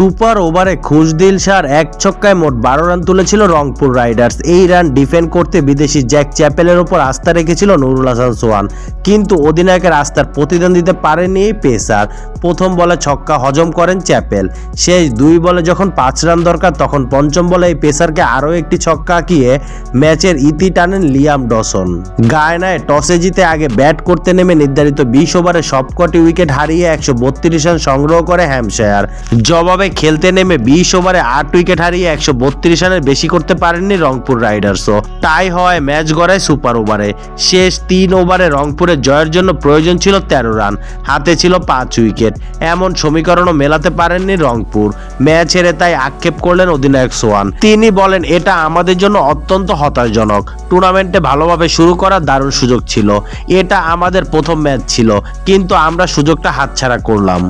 Super ওভারে খুশদিল শাহর এক ছক্কায় মোট বারো রান তুলেছিল রংপুর রাইডার্স। এই রান ডিফেন্ড করতে বিদেশি জ্যাক চ্যাপেলের ওপর আস্থা রেখেছিল নুরুল হাসান সোহান। কিন্তু অধিনায়কের আস্থার প্রতিদান দিতে পারেনি এই পেসার। প্রথম বলে ছক্কা হজম করেন চ্যাপেল। শেষ দুই বলে যখন পাঁচ রান দরকার, তখন পঞ্চম বলে এই পেসারকে আরও একটি ছক্কা আঁকিয়ে ম্যাচের ইতি টানেন লিয়াম ডসন। গায়নায় টসে জিতে আগে ব্যাট করতে নেমে নির্ধারিত বিশ ওভারে সবকটি উইকেট হারিয়ে একশো বত্রিশ রান সংগ্রহ করে হ্যামশায়ার জবাবে খেলতে নেমে বিশ ওভারে আট উইকেট হারিয়ে একশো বত্রিশ রানের বেশি করতে পারেননি রংপুর রাইডার্সও। টাই হওয়ায় ম্যাচ গড়ায় সুপার ওভারে। শেষ তিন ওভারে রংপুরের জয়ের জন্য প্রয়োজন ছিল তেরো রান, হাতে ছিল পাঁচ উইকেট। এমন সমীকরণও মেলাতে পারেননি রংপুর। ম্যাচ হেরে তাই আক্ষেপ করলেন অধিনায়ক সোয়ান। তিনি বলেন, এটা আমাদের জন্য অত্যন্ত হতাশজনক। টুর্নামেন্টে ভালোভাবে শুরু করার দারুণ সুযোগ ছিল। এটা আমাদের প্রথম ম্যাচ ছিল, কিন্তু আমরা সুযোগটা হাতছাড়া করলাম।